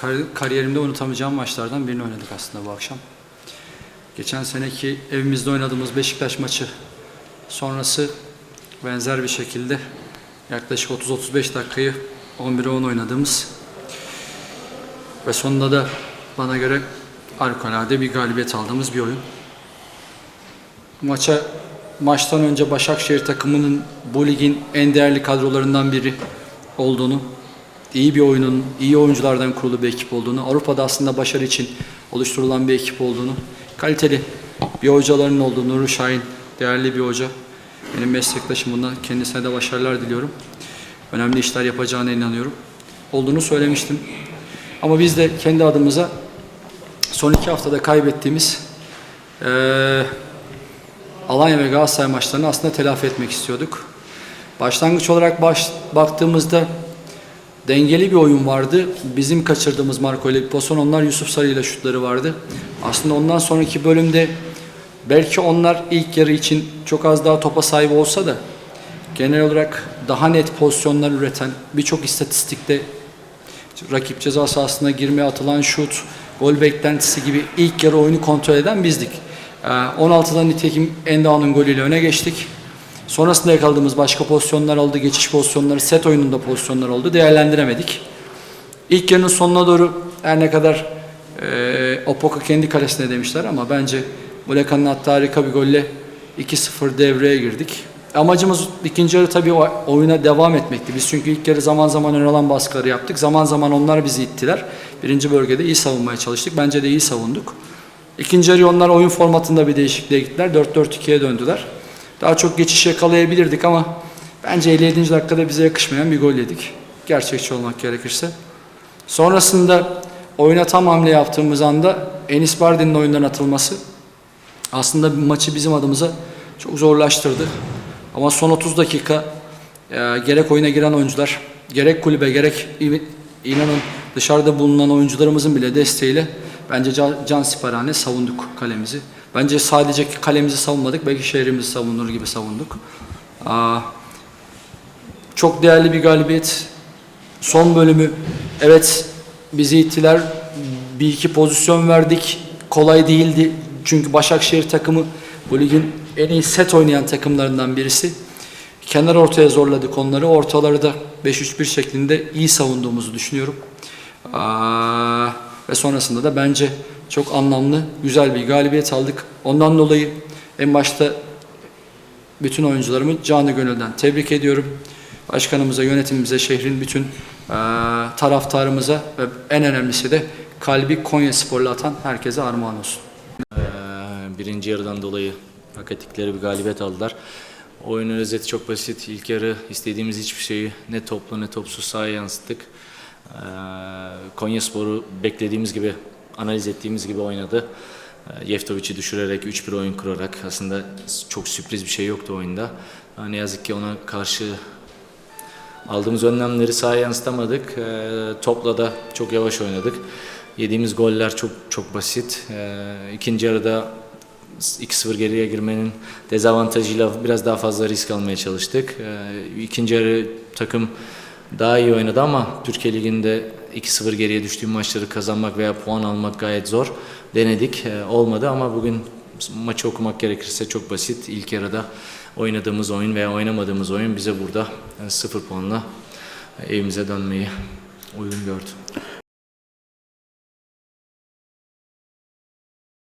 kar- kariyerimde unutamayacağım maçlardan birini oynadık aslında bu akşam. Geçen seneki evimizde oynadığımız Beşiktaş maçı sonrası benzer bir şekilde yaklaşık 30-35 dakikayı 11'e 10 oynadığımız ve sonunda da bana göre harikulade bir galibiyet aldığımız bir oyun. Maça maçtan önce Başakşehir takımının bu ligin en değerli kadrolarından biri olduğunu, iyi bir oyunun, iyi oyunculardan kurulu bir ekip olduğunu, Avrupa'da aslında başarı için oluşturulan bir ekip olduğunu, kaliteli bir hocaların olduğunu, Nuri Şahin değerli bir hoca. Benim meslektaşım bundan kendisine de başarılar diliyorum. Önemli işler yapacağına inanıyorum. Olduğunu söylemiştim. Ama biz de kendi adımıza son iki haftada kaybettiğimiz eee Alanya ve Galatasaray maçlarını aslında telafi etmek istiyorduk. Başlangıç olarak baş, baktığımızda dengeli bir oyun vardı. Bizim kaçırdığımız Marco ile pozisyon, onlar Yusuf Sarı ile şutları vardı. Aslında ondan sonraki bölümde belki onlar ilk yarı için çok az daha topa sahip olsa da genel olarak daha net pozisyonlar üreten birçok istatistikte rakip ceza sahasına girmeye atılan şut, gol beklentisi gibi ilk yarı oyunu kontrol eden bizdik. Ee, 16'dan nitekim Endağ'ın golüyle öne geçtik. Sonrasında yakaladığımız başka pozisyonlar oldu, geçiş pozisyonları, set oyununda pozisyonlar oldu. Değerlendiremedik. İlk yarının sonuna doğru her ne kadar e, Opoka kendi kalesine demişler ama bence Muleka'nın hatta harika bir golle 2-0 devreye girdik. Amacımız ikinci yarı tabii oyuna devam etmekti. Biz çünkü ilk yarı zaman zaman ön alan baskıları yaptık. Zaman zaman onlar bizi ittiler. Birinci bölgede iyi savunmaya çalıştık. Bence de iyi savunduk. İkinci yarı onlar oyun formatında bir değişikliğe gittiler. 4-4-2'ye döndüler. Daha çok geçiş yakalayabilirdik ama bence 57. dakikada bize yakışmayan bir gol yedik. Gerçekçi olmak gerekirse. Sonrasında oyuna tam hamle yaptığımız anda Enis Bardin'in oyundan atılması aslında maçı bizim adımıza çok zorlaştırdı. Ama son 30 dakika e, gerek oyuna giren oyuncular, gerek kulübe, gerek inanın dışarıda bulunan oyuncularımızın bile desteğiyle bence can, can siparhane savunduk kalemizi. Bence sadece kalemizi savunmadık, belki şehrimizi savunur gibi savunduk. Aa, çok değerli bir galibiyet. Son bölümü evet bizi ittiler. Bir iki pozisyon verdik. Kolay değildi. Çünkü Başakşehir takımı bu ligin en iyi set oynayan takımlarından birisi. Kenar ortaya zorladık onları. Ortaları da 5-3-1 şeklinde iyi savunduğumuzu düşünüyorum. Aa, ve sonrasında da bence çok anlamlı, güzel bir galibiyet aldık. Ondan dolayı en başta bütün oyuncularımı canı gönülden tebrik ediyorum. Başkanımıza, yönetimimize, şehrin bütün eee, taraftarımıza ve en önemlisi de kalbi Konya Spor'la atan herkese armağan olsun. Birinci yarıdan dolayı hak ettikleri bir galibiyet aldılar. Oyunun özeti çok basit. İlk yarı istediğimiz hiçbir şeyi ne toplu ne topsuz sahaya yansıttık. Konya Sporu beklediğimiz gibi, analiz ettiğimiz gibi oynadı. Ee, Yeftovic'i düşürerek, 3-1 oyun kurarak aslında çok sürpriz bir şey yoktu oyunda. Ne yazık ki ona karşı Aldığımız önlemleri sahaya yansıtamadık. Ee, topla da çok yavaş oynadık. Yediğimiz goller çok çok basit. Ee, ikinci yarıda 2-0 geriye girmenin dezavantajıyla biraz daha fazla risk almaya çalıştık. İkinci yarı takım daha iyi oynadı ama Türkiye Ligi'nde 2-0 geriye düştüğüm maçları kazanmak veya puan almak gayet zor. Denedik, ee, olmadı ama bugün maçı okumak gerekirse çok basit. İlk yarıda oynadığımız oyun veya oynamadığımız oyun bize burada e, sıfır puanla evimize dönmeyi uygun gördü.